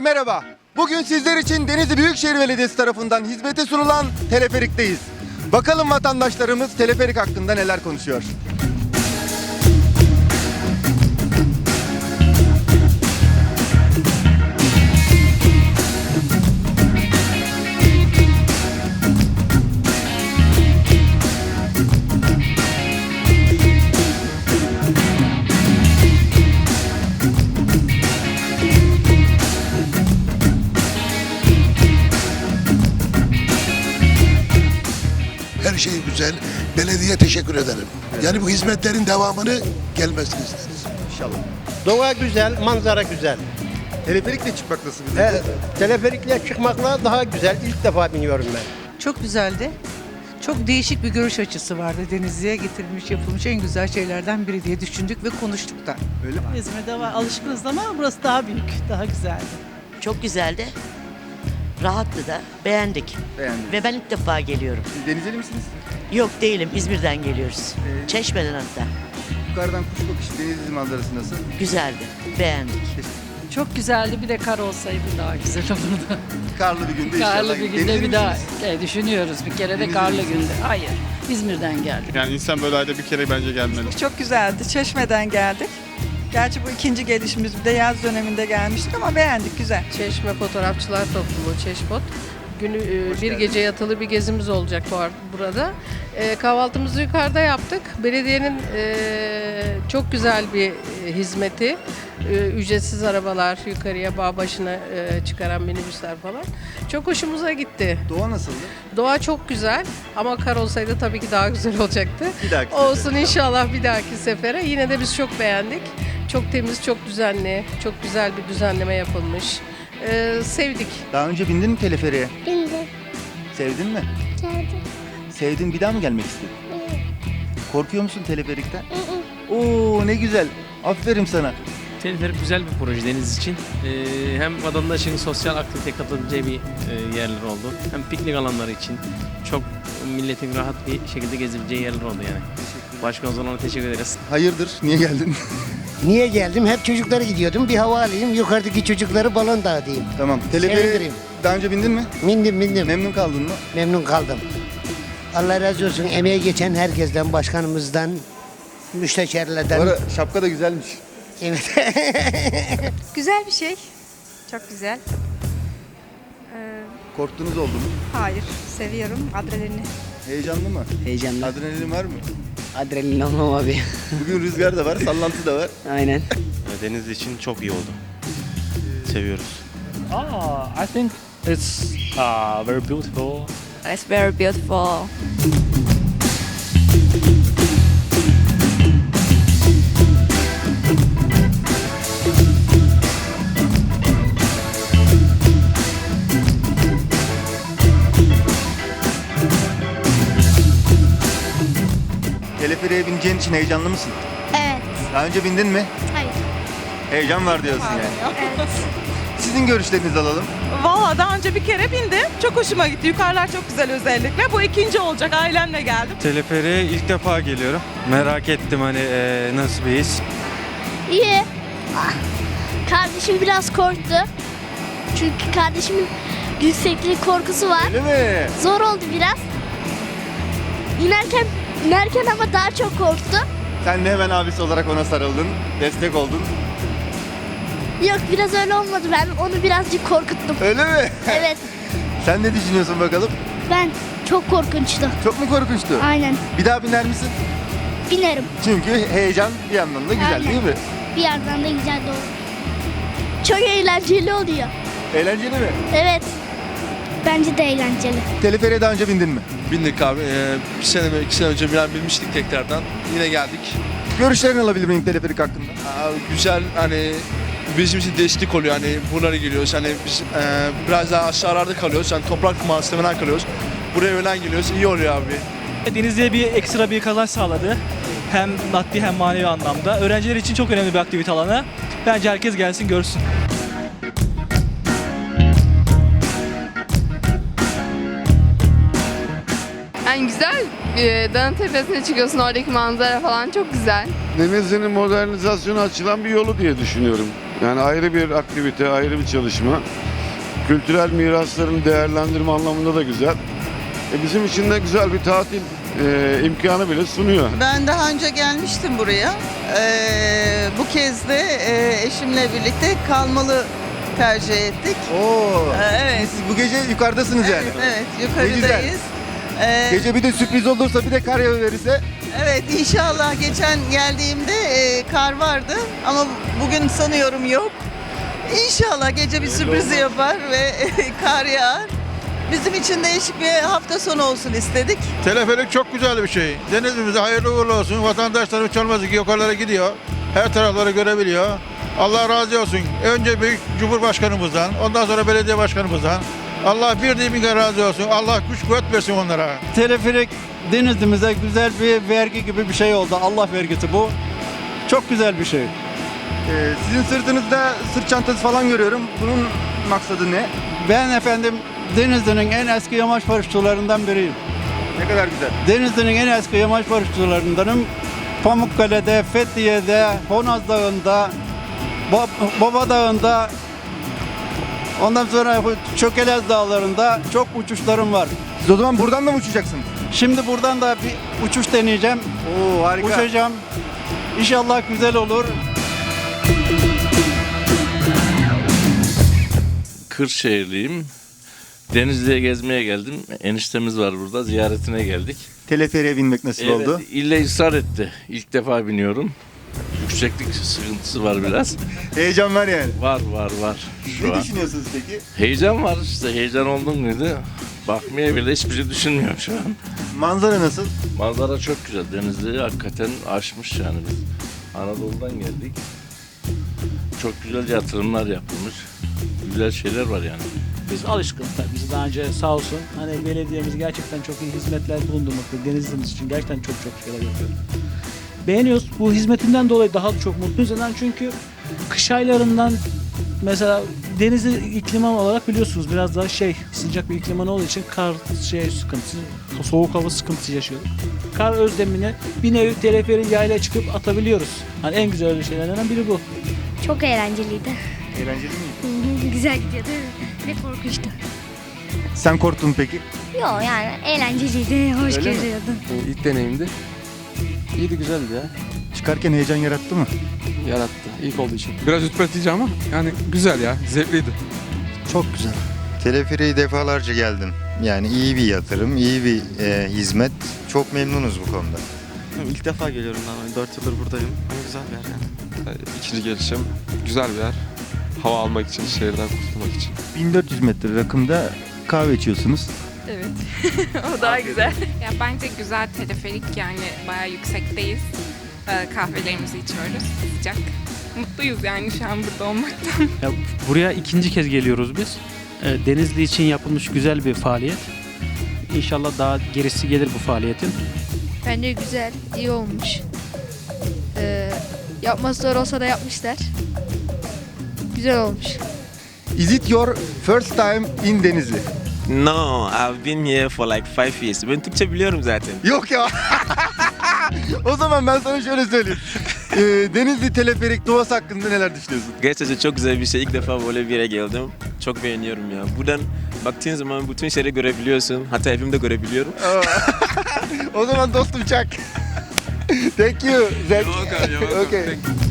merhaba. Bugün sizler için Denizli Büyükşehir Belediyesi tarafından hizmete sunulan teleferikteyiz. Bakalım vatandaşlarımız teleferik hakkında neler konuşuyor. Güzel. Belediye teşekkür ederim. Yani bu hizmetlerin devamını gelmesini isteriz. İnşallah. Doğa güzel, manzara güzel. Teleferikle çıkmak nasıl bir He, teleferikle çıkmakla daha güzel. İlk defa biniyorum ben. Çok güzeldi. Çok değişik bir görüş açısı vardı. Denizli'ye getirilmiş, yapılmış en güzel şeylerden biri diye düşündük ve konuştuk da. Öyle mi? İzmir'de var alışkınız ama burası daha büyük, daha güzeldi. Çok güzeldi. Rahattı da. Beğendik. Beğendim. Ve ben ilk defa geliyorum. Siz Denizli misiniz? Yok değilim. İzmir'den geliyoruz. Ee, Çeşme'den hatta. Yukarıdan kuş bakışı Denizli manzarası nasıl? Güzeldi. Beğendik. Çok güzeldi. Bir de kar olsaydı daha güzel olurdu. Karlı bir günde inşallah. Karlı bir günde Denizli bir daha misiniz? e, düşünüyoruz. Bir kere de Denizli karlı misiniz? günde. Hayır. İzmir'den geldik. Yani insan böyle ayda bir kere bence gelmeli. Çok güzeldi. Çeşme'den geldik. Gerçi bu ikinci gelişimiz bir de yaz döneminde gelmiştik ama beğendik güzel. Çeşme Fotoğrafçılar Topluluğu Çeşmot. Günü e, bir gece yatılı bir gezimiz olacak bu ar- burada. E, kahvaltımızı yukarıda yaptık. Belediyenin e, çok güzel bir e, hizmeti. E, ücretsiz arabalar yukarıya bağ başına e, çıkaran minibüsler falan. Çok hoşumuza gitti. Doğa nasıldı? Doğa çok güzel ama kar olsaydı tabii ki daha güzel olacaktı. Bir dahaki Olsun sefere. inşallah bir dahaki sefere. Yine de biz çok beğendik. Çok temiz, çok düzenli, çok güzel bir düzenleme yapılmış. Ee, sevdik. Daha önce bindin mi teleferiğe? Bindim. Sevdin mi? Geldim. Sevdin bir daha mı gelmek istedin? Korkuyor musun teleferikten? Oo ne güzel. Aferin sana. Teleferik güzel bir proje deniz için. Ee, hem vatandaşın sosyal aktivite katılabileceği bir e, yerler oldu. Hem piknik alanları için çok milletin rahat bir şekilde gezebileceği yerler oldu yani. Başkan Zona'na teşekkür ederiz. Hayırdır? Niye geldin? Niye geldim? Hep çocukları gidiyordum. Bir hava alayım. Yukarıdaki çocukları balon dağıtayım. tamam. Teleferiğe Sevdireyim. daha önce bindin mi? Bindim bindim. Memnun kaldın mı? Memnun kaldım. Allah razı olsun. Emeğe geçen herkesten, başkanımızdan, Bu müsteşarlardan. ara şapka da güzelmiş. Evet. Güzel bir şey. Çok güzel. Ee, Korktunuz oldu mu? hayır, seviyorum adrenalini. Heyecanlı mı? Heyecanlı. Adrenalin var mı? Adrenalin olmam abi. Bugün rüzgar da var, sallantı da var. Aynen. Deniz için çok iyi oldu. Seviyoruz. Ah, I think it's uh, very beautiful. It's very beautiful. Bineceğin için heyecanlı mısın? Evet. Daha önce bindin mi? Hayır. Heyecan var diyorsun yani. Evet. Sizin görüşlerinizi alalım. Valla daha önce bir kere bindim. Çok hoşuma gitti. Yukarılar çok güzel özellikle. Bu ikinci olacak. Ailemle geldim. Teleferiğe ilk defa geliyorum. Merak ettim hani e, nasıl bir his. İyi. Ah, Kardeşim biraz korktu. Çünkü kardeşimin yükseklik korkusu var. Öyle mi? Zor oldu biraz. İnerken, inerken ama daha çok korktu. Sen de hemen abisi olarak ona sarıldın, destek oldun. Yok biraz öyle olmadı. Ben onu birazcık korkuttum. Öyle mi? Evet. Sen ne düşünüyorsun bakalım? Ben çok korkunçtu. Çok mu korkunçtu? Aynen. Bir daha biner misin? Binerim. Çünkü heyecan bir yandan da güzel Aynen. değil mi? Bir yandan da güzel de olur. Çok eğlenceli oluyor. Eğlenceli mi? Evet. Bence de eğlenceli. Teleferiğe daha önce bindin mi? Bindik abi. Ee, bir sene mi iki sene önce falan binmiştik tekrardan. Yine geldik. Görüşlerini alabilir miyim teleferik hakkında? Aa, güzel hani bizim için destek oluyor hani buralara geliyoruz hani biz e, biraz daha aşağılarda kalıyoruz hani toprak mahallesinden kalıyoruz buraya öğlen geliyoruz iyi oluyor abi. Denizli'ye bir ekstra bir kazanç sağladı. Hem maddi hem manevi anlamda. Öğrenciler için çok önemli bir aktivite alanı. Bence herkes gelsin görsün. Yani güzel. E, dağın tepesine çıkıyorsun oradaki manzara falan çok güzel. Denizli'nin modernizasyonu açılan bir yolu diye düşünüyorum. Yani ayrı bir aktivite, ayrı bir çalışma. Kültürel mirasların değerlendirme anlamında da güzel. E bizim için de güzel bir tatil e, imkanı bile sunuyor. Ben daha önce gelmiştim buraya. Ee, bu kez de e, eşimle birlikte kalmalı tercih ettik. Oo. Ee, evet. Siz bu gece yukarıdasınız yani. Evet, Ne yukarıdayız. Ee, Gece bir de sürpriz olursa bir de kar yağıverirse Evet inşallah geçen geldiğimde e, kar vardı ama bugün sanıyorum yok. İnşallah gece bir sürpriz yapar ve kar yağar. Bizim için değişik bir hafta sonu olsun istedik. Teleferik çok güzel bir şey. Denizimize hayırlı uğurlu olsun. Vatandaşlarımız olmaz ki yukarılara gidiyor. Her tarafları görebiliyor. Allah razı olsun. Önce büyük Cumhurbaşkanımızdan, ondan sonra belediye başkanımızdan. Allah bir bin kere razı olsun. Allah güç kuvvet versin onlara. Teleferik Denizli'mize güzel bir vergi gibi bir şey oldu. Allah vergisi bu. Çok güzel bir şey. e, sizin sırtınızda sırt çantası falan görüyorum. Bunun maksadı ne? Ben efendim Denizli'nin en eski yamaç paraşütçülerinden biriyim. Ne kadar güzel. Denizli'nin en eski yamaç paraşütçülerindenim. Pamukkale'de, Fethiye'de, Honaz Dağı'nda, Ba- Baba Dağı'nda, ondan sonra Çökelez Dağları'nda çok uçuşlarım var. Siz o zaman buradan da mı uçacaksınız? Şimdi buradan da bir uçuş deneyeceğim. Oo harika. Uçacağım. İnşallah güzel olur. Kırşehirliyim. Denizli'ye gezmeye geldim. Eniştemiz var burada. Ziyaretine geldik. Teleferiğe binmek nasip Evet, oldu. ille ısrar etti. İlk defa biniyorum. Yükseklik sıkıntısı var biraz. Heyecan var yani. Var var var şu ne an. düşünüyorsunuz peki? Heyecan var işte. Heyecan oldum muydu? Bakmaya bile hiçbir şey düşünmüyorum şu an. Manzara nasıl? Manzara çok güzel. Denizli hakikaten aşmış yani biz. Anadolu'dan geldik. Çok güzel yatırımlar yapılmış. Güzel şeyler var yani. Biz alışkınız tabii. Biz daha önce sağ olsun hani belediyemiz gerçekten çok iyi hizmetler bulundurmakta. Denizli'miz için gerçekten çok çok şeyler yapıyor. Beğeniyoruz. Bu hizmetinden dolayı daha çok mutluyuz. Neden? Çünkü kış aylarından mesela Denizli iklim olarak biliyorsunuz biraz daha şey sıcak bir iklim olduğu için kar şey sıkıntısı, soğuk hava sıkıntısı yaşıyorduk. Kar özlemini bir nevi teleferi yayla çıkıp atabiliyoruz. Hani en güzel şeylerden biri bu. Çok eğlenceliydi. Eğlenceli mi? Güzel gidiyordu ve korkunçtu. Sen korktun peki? Yok yani eğlenceliydi, hoş Öyle mi? geziyordun. İlk deneyimdi. İyiydi güzeldi ya. Çıkarken heyecan yarattı mı? Yarattı. İlk olduğu için. Biraz ürpertici ama yani güzel ya. Zevkliydi. Çok güzel. Teleferiğe defalarca geldim. Yani iyi bir yatırım, iyi bir e, hizmet. Çok memnunuz bu konuda. İlk defa geliyorum ben. 4 yıldır buradayım. Ama güzel bir yer yani. İkinci gelişim. Güzel bir yer. Hava almak için, şehirden kurtulmak için. 1400 metre rakımda kahve içiyorsunuz. Evet. o daha güzel. Ya bence güzel teleferik yani bayağı yüksekteyiz. Ee, kahvelerimizi içiyoruz. Sıcak. Mutluyuz yani şu an burada olmaktan. Ya buraya ikinci kez geliyoruz biz. Ee, Denizli için yapılmış güzel bir faaliyet. İnşallah daha gerisi gelir bu faaliyetin. Bence güzel, iyi olmuş. Ee, yapması zor olsa da yapmışlar. Güzel olmuş. Is it your first time in Denizli? No, I've been here for like five years. Ben Türkçe biliyorum zaten. Yok ya. o zaman ben sana şöyle söyleyeyim. Ee, Denizli teleferik doğası hakkında neler düşünüyorsun? Gerçekten çok güzel bir şey. İlk defa böyle bir yere geldim. Çok beğeniyorum ya. Buradan baktığın zaman bütün şeyleri görebiliyorsun. Hatta evimde görebiliyorum. o zaman dostum çak. Thank you. Zek. You're welcome, you're welcome. okay. Thank you.